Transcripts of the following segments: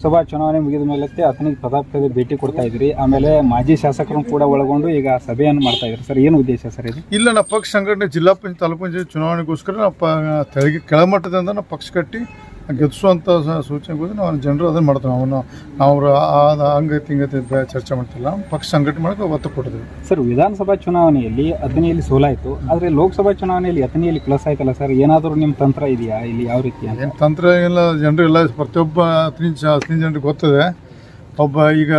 ಲೋಕಸಭಾ ಚುನಾವಣೆ ಮುಗಿದ ಮೇಲೆ ಆತನಿಗೆ ಪ್ರತಾಪ್ಗೆ ಭೇಟಿ ಕೊಡ್ತಾ ಇದ್ರಿ ಆಮೇಲೆ ಮಾಜಿ ಶಾಸಕರನ್ನು ಕೂಡ ಒಳಗೊಂಡು ಈಗ ಸಭೆಯನ್ನು ಮಾಡ್ತಾ ಇದ್ರಿ ಸರ್, ಏನು ಉದ್ದೇಶ ಸರ್ ಇದು? ಇಲ್ಲ ನಾವು ಪಕ್ಷ ಸಂಘಟನೆ ಜಿಲ್ಲಾ ಪಂಚಾಯತ್ ತಾಲೂಕು ಪಂಚಾಯತ್ ಚುನಾವಣೆಗೋಸ್ಕರ ನಾವು ಪ ತೆಳಗೆ ಕೆಳಮಟ್ಟದಿಂದ ನಾವು ಪಕ್ಷ ಕಟ್ಟಿ ಗೆಲ್ಲಿಸುವಂಥ ಕೂಡ ನಾವು ಜನರು ಅದನ್ನು ಮಾಡ್ತೇವೆ. ಅವನು ನಾವು ಅವ್ರ ಆ ಹಂಗೈತಿ ಹಿಂಗೈತಿ ಚರ್ಚೆ ಮಾಡ್ತಿಲ್ಲ. ಪಕ್ಷ ಸಂಘಟನೆ ಮಾಡೋಕೆ ಒತ್ತು ಕೊಡ್ತೀವಿ ಸರ್ ವಿಧಾನಸಭಾ ಚುನಾವಣೆಯಲ್ಲಿ ಹದಿನೈದು ಸೋಲಾಯಿತು. ಆದರೆ ಲೋಕಸಭಾ ಚುನಾವಣೆಯಲ್ಲಿ ಹದಿನೈದು ಪ್ಲಸ್ ಆಯ್ತಲ್ಲ ಸರ್? ಏನಾದರೂ ನಿಮ್ಮ ತಂತ್ರ ಇದೆಯಾ? ಇಲ್ಲಿ ಯಾವ ರೀತಿ ಏನು ತಂತ್ರ ಎಲ್ಲ ಜನರು ಎಲ್ಲ ಪ್ರತಿಯೊಬ್ಬ ಹತ್ತನೇ ಹತ್ತನೇ ಜನರಿಗೆ ಗೊತ್ತಿದೆ. ಒಬ್ಬ ಈಗ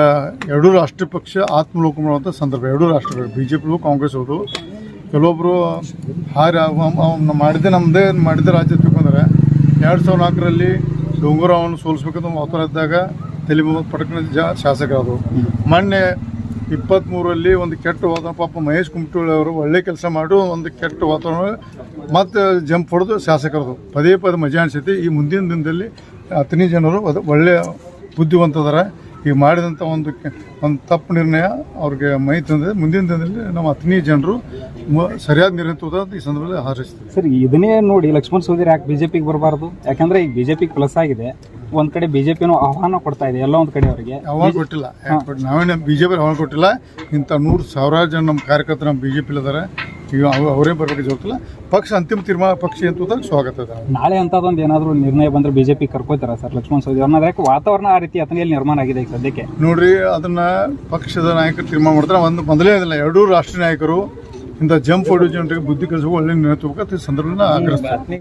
ಎರಡೂ ರಾಷ್ಟ್ರ ಪಕ್ಷ ಆತ್ಮಲೋಕ ಮಾಡುವಂಥ ಸಂದರ್ಭ. ಎರಡೂ ರಾಷ್ಟ್ರಗಳು ಬಿ ಜೆ ಪಿಗಳು ಕಾಂಗ್ರೆಸ್ ಅವರು ಕೆಲವೊಬ್ಬರು ಹಾರಿ ಮಾಡಿದೆ ನಮ್ಮದೇ ಮಾಡಿದ್ದೆ ರಾಜ್ಯ ಎರಡು ಸಾವಿರದ ನಾಲ್ಕರಲ್ಲಿ ಡೊಂಗುರವನ್ನು ಸೋಲಿಸ್ಬೇಕಂತ ಮಾತುಕತೆ ಇದ್ದಾಗ ತಲೆ ಪಟಕನ ಜ ಶಾಸಕರಾದರು ಮೊನ್ನೆ ಇಪ್ಪತ್ತ್ಮೂರಲ್ಲಿ ಒಂದು ಕೆಟ್ಟ ವಾತಾವರಣ, ಪಾಪ ಮಹೇಶ್ ಕುಮಟೋಳಿ ಅವರು ಒಳ್ಳೆ ಕೆಲಸ ಮಾಡು, ಒಂದು ಕೆಟ್ಟ ವಾತಾವರಣ, ಮತ್ತೆ ಜಂಪ್ ಹೊಡೆದು ಶಾಸಕರದು ಪದೇ ಪದೇ ಮಜಾ ಅನಿಸೈತಿ ಈ ಮುಂದಿನ ದಿನದಲ್ಲಿ ಹತ್ತನೇ ಜನರು ಅದು ಒಳ್ಳೆಯ ಬುದ್ಧಿವಂತದಾರ ಈಗ ಮಾಡಿದಂಥ ಒಂದು ಒಂದು ತಪ್ಪು ನಿರ್ಣಯ ಅವ್ರಿಗೆ ಮೈ ತಂದಿದೆ. ಮುಂದಿನ ದಿನದಲ್ಲಿ ನಮ್ಮ ಹತ್ತನೇ ಜನರು ಸರಿಯಾದ ನಿರ್ಣಯ ತಗೋದ ಈ ಸಂದರ್ಭದಲ್ಲಿ ಹಾರೈಸ್ತೀವಿ ಸರ್ ಇದನ್ನೇ ನೋಡಿ ಲಕ್ಷ್ಮಣ್ ಸವದಿ ಯಾಕೆ ಬಿಜೆಪಿಗೆ ಬರಬಾರ್ದು? ಯಾಕಂದ್ರೆ ಈಗ ಬಿಜೆಪಿಗೆ ಪ್ಲಸ್ ಆಗಿದೆ. ಒಂದ್ ಕಡೆ ಬಿಜೆಪಿನೂ ಆಹ್ವಾನ ಕೊಡ್ತಾ ಇದೆ ಎಲ್ಲ ಒಂದ್ ಕಡೆ ಅವರಿಗೆ. ಆಹ್ವಾನ ಕೊಟ್ಟಿಲ್ಲ. ನಾವೇನೇ ಕೊಟ್ಟು ನಾವೇನು ಬಿ ಜೆ ಪಿ ಅವಾಗ ಕೊಟ್ಟಿಲ್ಲ. ಇಂಥ ನೂರು ಸಾವಿರಾರು ಜನ ನಮ್ಮ ಕಾರ್ಯಕರ್ತರು ನಮ್ಮ ಬಿ ಜೆ ಪಿ ಇದ್ದಾರೆ ಈಗ ಅವ್- ಅವರೇ ಬರಬೇಕು ಹೋಗ್ತಿಲ್ಲ ಪಕ್ಷ ಅಂತಿಮ ತೀರ್ಮಾನ ಪಕ್ಷ ಅಂತ ಸ್ವಾಗತ ಇದೆ ನಾಳೆ ಅಂತದೊಂದು ಏನಾದರೂ ನಿರ್ಣಯ ಬಂದ್ರೆ ಬಿಜೆಪಿ ಕರ್ಕೋತಾರ ಸರ್ ಲಕ್ಷ್ಮಣ್ ಸವದಿ ಅವ್ರನ್ನ? ಯಾಕೆ ವಾತಾವರಣ ಆ ರೀತಿ ಅಥಣಿಯಲ್ಲಿ ನಿರ್ಮಾಣ ಆಗಿದೆ ಈಗ ಸದ್ಯಕ್ಕೆ? ನೋಡ್ರಿ ಅದನ್ನ ಪಕ್ಷದ ನಾಯಕರು ತೀರ್ಮಾನ ಮಾಡ್ತಾರೆ. ಒಂದು ಮೊದಲೇ ಅದಿಲ್ಲ ಎರಡೂ ರಾಷ್ಟ್ರೀಯ ನಾಯಕರು ಇಂಥ ಜಂಪ್ ಫೋಟೋ ಜನರಿಗೆ ಬುದ್ಧಿ ಕಲಿಸುವ ಒಳ್ಳೆ ಈ ಸಂದರ್ಭದಲ್ಲಿ ಆಗ್ರಹಿಸ್ತಾರೆ